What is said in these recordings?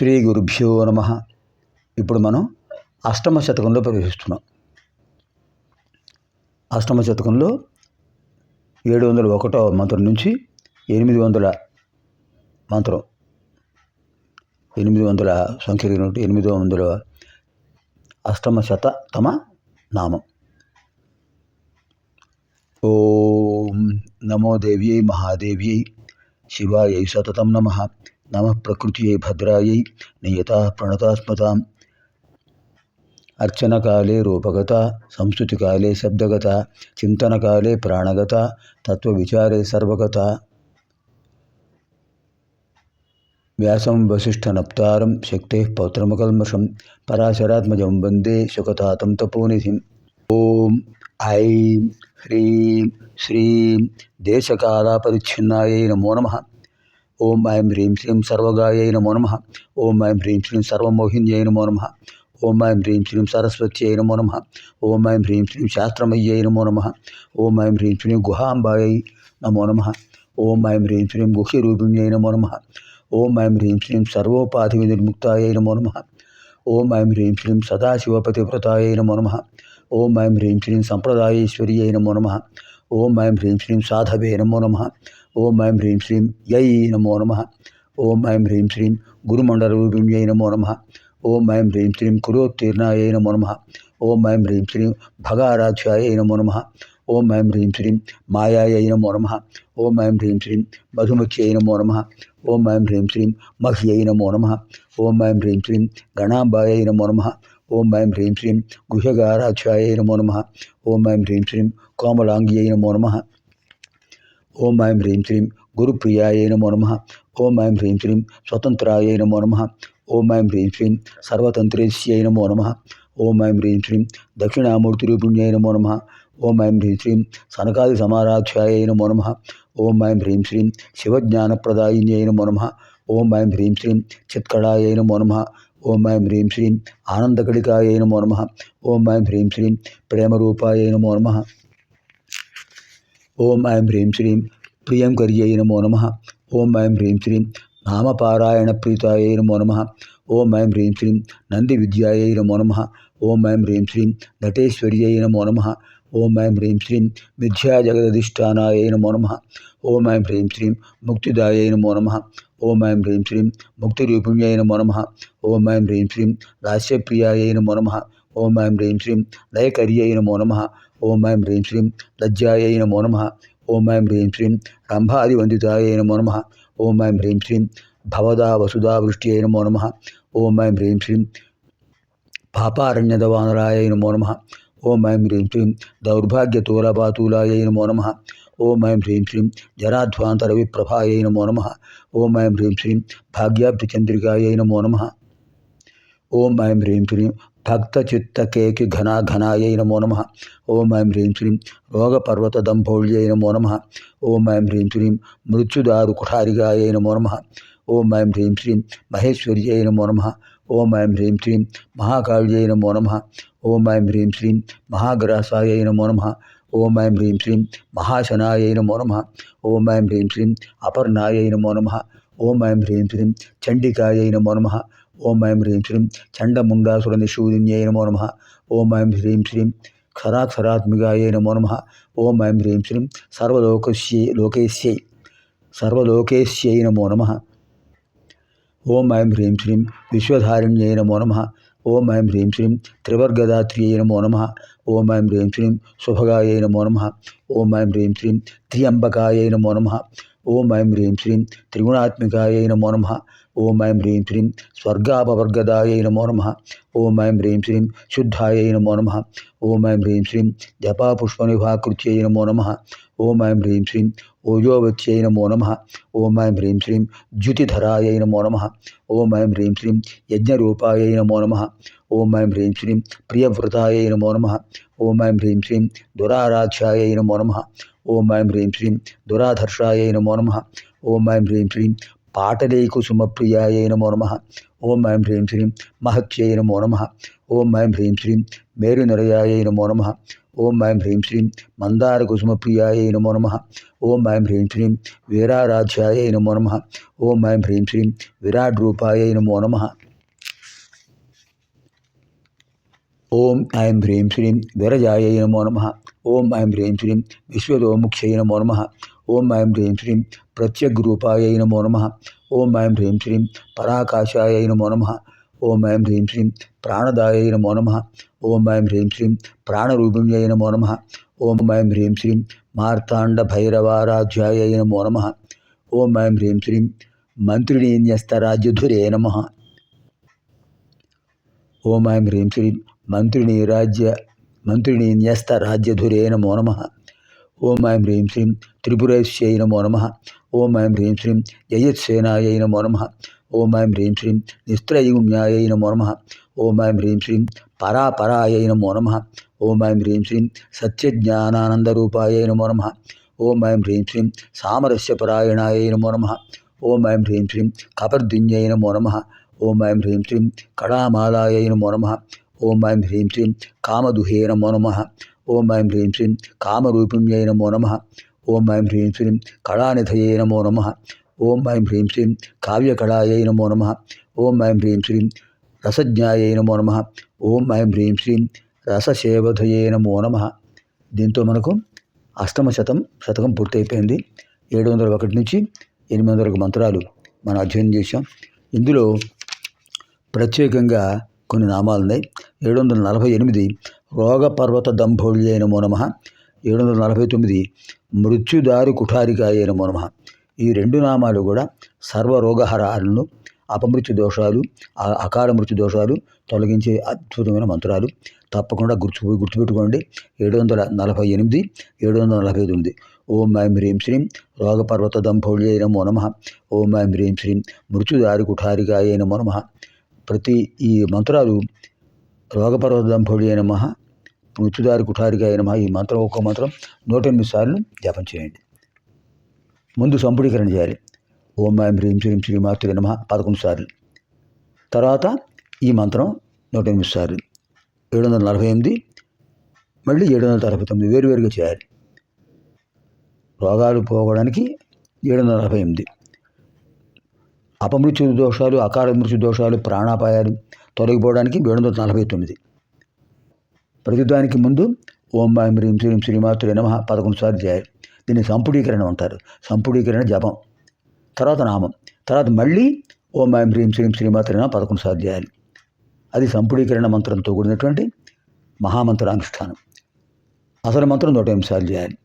శ్రీ గురుభ్యో నమ. ఇప్పుడు మనం అష్టమ శతకంలో ప్రవేశిస్తున్నాం. అష్టమ శతకంలో ఏడు వందల ఒకటో మంత్రం నుంచి ఎనిమిది వందల మంత్రం. ఎనిమిది వందల సంఖ్య కలిగినట్టు ఎనిమిది వందల అష్టమ శత తమ నామం. ఓం నమో దేవ్యై మహాదేవ్యై శివాయై సతతం నమ. नाम प्रकृत्यै भद्रायै नियता प्रणतास्मता। अर्चन काले रूपगता, संस्कृतिकाले शब्दगता चिन्तनकाले प्राणगता, तत्त्वविचारे सर्वगता। व्यासं वसिष्ठनप्तारं शक्तेः पौत्रमकल्मषं, पराशरात्मज वंदे शुकतातं तपोनिधि ओं ऐं ह्रीं श्रीं देशकालापरिच्छिन्नायै नमो नमः। ఓం ఐం హ్రీం శ్రీం సర్వగాయై నమో నమ ఓం ఐం హ్రీం శ్రీం సర్వమోహిన్యై నమో నమ ఓం ఐం హ్రీం శ్రీం సరస్వత్యై నమో నమ ఓం ఐం హ్రీం శ్రీం శాస్త్రమయ్యై నమో నమ ఓం ఐం హ్రీం శ్రీం గుహాంబాయై నమో నమ ఓం ఐం హ్రీం శ్రీం గుహ్యరూపిణ్యై నమో నమ ఓం ఐం హ్రీం శ్రీం సర్వోపాధి వినిర్ముక్తాయై నమో నమ ఓం ఐం హ్రీం శ్రీం సదాశివపతివ్రతాయై నమో నమ ఓం ఐం హ్రీం శ్రీం సంప్రదాయేశ్వర్యై నమో నమ ఓం ఐం హ్రీం శ్రీం సాధవే నమో నమ ఓం ఐం హ్రీం శ్రీం యై నమో నమ ఓం ఐం హ్రీం శ్రీం గురుమండలరూపిణ్యై నమో నమ ఓం ఐం హ్రీం శ్రీం కురోత్తీర్ణాయై నమో నమ ఓం ఐం హ్రీం శ్రీం భగారాధ్యాయై నమో నమ ఓం ఐం హ్రీం శ్రీం మాయాయై నమో నమ ఓం ఐం హ్రీం శ్రీం మధుమఖ్యై నమో నమ ఓం ఐం హ్రీం శ్రీం మహ్యై నమో నమ ఓం ఐం హ్రీం శ్రీం గణాంబాయై నమో నమ ఓం ఐం హ్రీం శ్రీం గుహ్యగారాధ్యాయై నమో నమ ఓం ఐం హ్రీం శ్రీం కోమలాంగ్యై నమో నమ ఓం ఐం హ్రీం శ్రీం గురుప్రియాయ నమో నమ. ఓం ఐం హ్రీం శ్రీం స్వతంత్రాయ నమో నమ. ఓం ఐం హ్రీం శ్రీం సర్వతంత్రేశ్యై నమో నమ. ఓం ఐం హ్రీం శ్రీం దక్షిణామూర్తిరూపిణ్యై నమో నమ. ఓం ఐం హ్రీం శ్రీం సనకాది సమారాధ్యాయ నమో నమ. ఓం ఐం హ్రీం శ్రీం శివజ్ఞానప్రదాయిన్యై నమో నమ. ఓం ఐం హ్రీం శ్రీం చిత్కళాయ నమో నమ. ఓం ఐం హ్రీం శ్రీం ఆనందకళికాయ నమో నమ. ఓం ఐం హ్రీం శ్రీం ప్రేమరూపాయ నమో నమ. ఓం ఐం హ్రీం శ్రీం ప్రియంకర్యై నమో నమ. ఓం ఐం హ్రీం శ్రీం నామపారాయణ ప్రీతాయై నమో నమ. ఓం ఐం హ్రీం శ్రీం నంది విద్యాయై నమో నమ. ఓం ఐం హ్రీం శ్రీం నటేశ్వర్యై నమో నమ. ఓం ఐం హ్రీం శ్రీం విద్యాజగదధిష్టానాయ నమో నమ. ఓం ఐం హ్రీం శ్రీం ముక్తిదాయై నమో నమ. ఓం ఐం హ్రీం శ్రీం ముక్తిరూపిణ్యై నమో నమ. ఓం ఐం హ్రీం శ్రీం లాస్యప్రియాయై నమో నమ. ఓం ఐం హ్రీం శ్రీం లయకర్యై నమో నమ. ఓం ఐం హ్రీం శ్రీం లజ్జాయై నమో నమ. ఓం ఐం హ్రీం శ్రీం రంభాదివందితాయై నమో నమ. ఓం ఐం హ్రీం శ్రీం భవదా వసుదా వృష్ట్యై నమో నమ. ఓం ఐం హ్రీం శ్రీం పాపారణ్యదవానరాయై నమో నమ. ఓం ఐం హ్రీం శ్రీం దౌర్భాగ్యతూలపాతూలాయై నమో నమ. ఓం ఐం హ్రీం శ్రీం జరాధ్వాంతరవిప్రభాయై నమో నమ. ఓం ఐం హ్రీం శ్రీం భాగ్యాబ్ధిచంద్రికాయై నమో నమ. ఓం ఐం హ్రీం శ్రీం భక్తచిత్తకేకి ఘనాఘనాయై నమో నమ. ఓం ఐం హ్రీం శ్రీం రోగపర్వతదంభౌళ్యై నమో నమ. ఓం ఐం హ్రీం శ్రీం మృత్యుదారు కుఠారిగాయై నమో నమ. ఓం ఐం హ్రీం శ్రీం మహేశ్వర్యై నమో నమ. ఓం ఐం హ్రీం శ్రీం మహాకాళ్యై నమో నమ. ఓం ఐం హ్రీం శ్రీం మహాగ్రాసాయై నమో నమ. ఓం ఐం హ్రీం శ్రీం మహాశనాయై నమో నమ. ఓం ఐం హ్రీం శ్రీం అపర్ణాయై నమో నమ. ఓం ఐం హ్రీం శ్రీం చండికాయై నమో నమ. ఓం ఐం హ్రీం శ్రీం చండముండాసుర నిషూదిన్యై నమో నమ. ఓం ఐం హ్రీం శ్రీం క్షరాక్షరాత్మికాయై నమో నమ. ఓం ఐం హ్రీం శ్రీం సర్వలోకస్యై లోకేశ్యై సర్వలోకేశ్యై నమో నమ. ఓం ఐం హ్రీం శ్రీం విశ్వధారిణ్యై నమో నమ. ఓం ఐం హ్రీం శ్రీం త్రివర్గదాత్రియై నమో నమ. ఓం ఐం హ్రీం శ్రీం శుభగాయై నమో నమ. ఓం ఐం హ్రీం శ్రీం త్రియంబకాయై నమో నమ. ఓం ఐం హ్రీం శ్రీం త్రిగుణాత్మికాయై నమో నమ ఓం ఐం హ్రీం శ్రీం స్వర్గాపవర్గదాయై నమో నమ ఓం ఐం హ్రీం శ్రీం శుద్ధాయై నమో నమ ఓం ఐం హ్రీం శ్రీం జపాపుష్పనిభాకృత్యై నమో నమ ఓం ఐం హ్రీం శ్రీం ఓజోవత్యై నమో నమ ఓం ఐం హ్రీం శ్రీం ద్యుతిధరాయై నమో నమ ఓం ఐం హ్రీం శ్రీం యజ్ఞరూపాయై నమో నమ ఓం ఐం హ్రీం శ్రీం ప్రియవృతాయై నమో నమ ఓం ఐం హ్రీం శ్రీం దురారాధ్యాయై నమో నమ ఓం ఐం హ్రీం శ్రీం దురాధర్షాయై నమో నమ ఓం ఐం హ్రీం శ్రీం పాటలీకుసుమప్రియాయై నమో నమ ఓం ఐం హ్రీం శ్రీం మహత్యై నమో నమ ఓం ఐం హ్రీం శ్రీం మేరునిరయాయై నమో నమ ఓం ఐం హ్రీం శ్రీం మందార కుసుమప్రియాయ నమో నమ ఓం ఐం హ్రీం శ్రీం వీరారాధ్యాయ నమో నమ ఓం ఐం హ్రీం శ్రీం విరాట్ రూపాయ నమో నమ ఓం ఐం హ్రీం శ్రీం విరజాయ నమో నమ. ఓం ఐం హ్రీం శ్రీం విశ్వదోముఖ్యై నమో నమ. ఓం ఐం హ్రీం శ్రీం ప్రత్యగ్రూపాయ నమో నమ. ఓం ఐం హ్రీం శ్రీం పరాకాశాయ నమో నమ. ఓం ఐం హ్రీం శ్రీం ప్రాణదాయ నమో నమ. ఓం ఐం హ్రీం శ్రీం ప్రాణరూపిణ్యై నమో నమ. ఓం ఐం హ్రీం శ్రీం మార్తాండ భైరవారాధ్యాయ నమో నమ. ఓం ఐం హ్రీం శ్రీం మంత్రిణీన్యస్తరాజ్యధురే నమ. ఓం ఐం హ్రీం శ్రీం మంత్రిణీ రాజ్య మంత్రిణీ న్యస్త రాజ్యధురే నమో నమ ఓం ఐం హ్రీం శ్రీం త్రిపురేశ్యై నమో నమ ఓం ఐం హ్రీం శ్రీం యయత్సేనాయై నమో నమ ఓం ఐం హ్రీం శ్రీం నిస్త్రయుమ్యాయై నమో నమ ఓం ఐం హ్రీం శ్రీం పరాపరాయై నమో నమ ఓం ఐం హ్రీం శ్రీం సత్యజ్ఞానానందరూపాయై నమో నమ ఓం ఐం హ్రీం శ్రీం సామరస్యపరాయణాయై నమో నమ ఓం ఐం హ్రీం శ్రీం కపర్దిన్యై నమో నమ ఓం ఐం హ్రీం శ్రీం కళామాలాయై నమో నమ ఓం ఐం హ్రీం శ్రీం కామదుహే నమో నమ. ఓం ఐం హ్రీం శ్రీం కామరూపిణ్యై నమో నమ. ఓం ఐం హ్రీం శ్రీం కళానిధయే నమో నమ. ఓం ఐం హ్రీం శ్రీం కావ్యకళాయై నమో నమ. ఓం ఐం హ్రీం శ్రీం రసజ్ఞాయై నమో నమ. ఓం ఐం హ్రీం శ్రీం రససేవధయే నమో నమ. దీంతో మనకు అష్టమ శతం శతకం పూర్తయిపోయింది. ఏడు వందల ఒకటి నుంచి ఎనిమిది వందల మంత్రాలు మనం అధ్యయనం చేశాం. ఇందులో ప్రత్యేకంగా కొన్ని నామాలు ఉన్నాయి ఏడు వందల నలభై ఎనిమిది రోగపర్వత పర్వత అయిన నమో. నమ ఏడు వందల నలభై తొమ్మిది మృత్యుదారి కుఠారికాయ నమో. నమ ఈ రెండు నామాలు కూడా సర్వరోగహరాలను అపమృత్యు దోషాలు అకాల మృత్యు దోషాలు తొలగించే అద్భుతమైన మంత్రాలు. తప్పకుండా గుర్తు గుర్తుపెట్టుకోండి. ఏడు వందల నలభై ఎనిమిది ఏడు వందల నలభై తొమ్మిది. ఓం ఐం హ్రీం శ్రీం రోగపర్వత దంభౌళ్యై నమో. నమ ఓం ఐం హ్రీం శ్రీం మృత్యుదారి కుఠారికాయ నమో నమ. ప్రతి ఈ మంత్రాలు రోగపర్వత దంభౌళ్యై నమ మృత్యుదారి కుఠారికాయ నమ ఈ మంత్రం ఒక్కో మంత్రం నూట ఎనిమిది సార్లు జపం చేయండి. ముందు సంపుడీకరణ చేయాలి. ఓం మాయం హ్రీం శ్రీం శ్రీమాతృ నమ పదకొండు సార్లు. తర్వాత ఈ మంత్రం నూట ఎనిమిది సార్లు. ఏడు వందల నలభై ఎనిమిది మళ్ళీ ఏడు వందల నలభై తొమ్మిది వేరువేరుగా చేయాలి. రోగాలు పోవడానికి ఏడు వందల నలభై ఎనిమిది. అపమృత్యు దోషాలు అకాల మృత్యు దోషాలు ప్రాణాపాయాలు తొలగిపోవడానికి ఏడు వందల నలభై తొమ్మిది. ప్రతిదానికి ముందు ఓం ఐం హ్రీం శ్రీం శ్రీమాతులే నమ పదకొండు సార్లు చేయాలి దీన్ని సంపుడీకరణ అంటారు. సంపుడీకరణ జపం. తర్వాత నామం. తర్వాత మళ్ళీ ఓం ఐం హ్రీం శ్రీం శ్రీమాతులే నమ పదకొండు సార్లు చేయాలి అది సంపుడీకరణ మంత్రంతో కూడినటువంటి మహామంత్రానుష్ఠానం. అసలు మంత్రం నూట ఎనిమిది సార్లు చేయాలి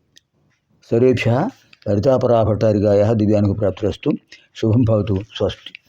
సర్వేభ్య లలితాపరాభట్టారిగాయ దివ్యానికి ప్రాప్తిరస్తు శుభం భవతు. స్వస్తి.